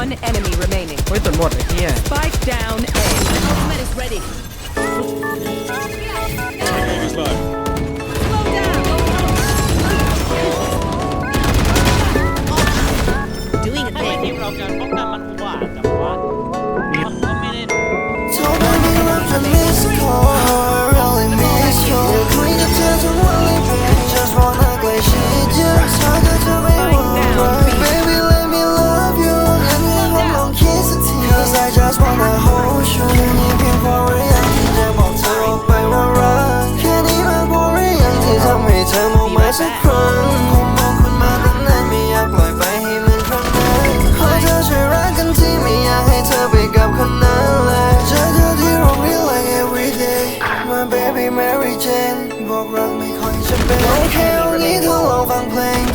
One enemy remaining. เฮ้ยตุนหมดไอ้เหี้ย Spike down A. cause I just wanna hold you นี่เพียงพอหรือยังที่จะบอกเธอออกไปว่ารักแค่นี้มันพอหรือยังที่ทำให้เธอมองมาสักครั้งผมมองคุณมาตั้งนานไม่อยากปล่อยไปให้เหมือนครั้งนั้นขอเธอช่วยรักกันที่ไม่อยากให้เธอไปกับคนนั้นเลยเจอเธอที่โรงเรียน like every day my baby Mary Jane บอกรักไม่ค่อยจะเป็นโอเควันนี้เธอลองฟังเพลง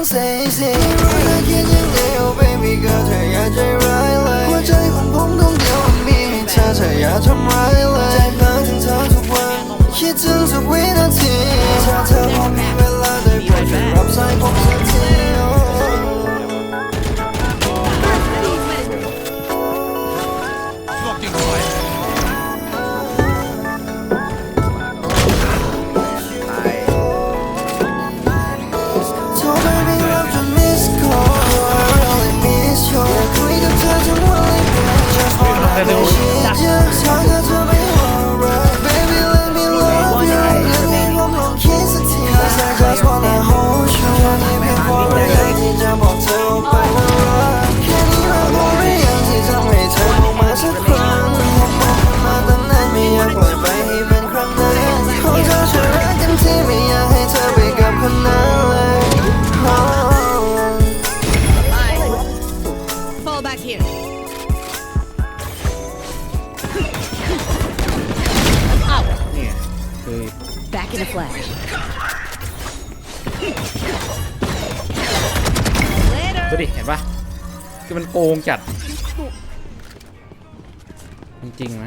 ชอบผมลอง say say รู้เธอคิดยังไง oh baby ก็เธออย่าใจร้ายเลยหัวใจของผมดวงเดียวมีให้เธอเธออย่าทำร้ายเลยใจเพลินถึงเธอทุกวัน คิดถึงทุกวินาทีถ้าเธอพอ 我的 back in a flash. ดูดิเห็นปะคือมันโกงจัด จริงไหม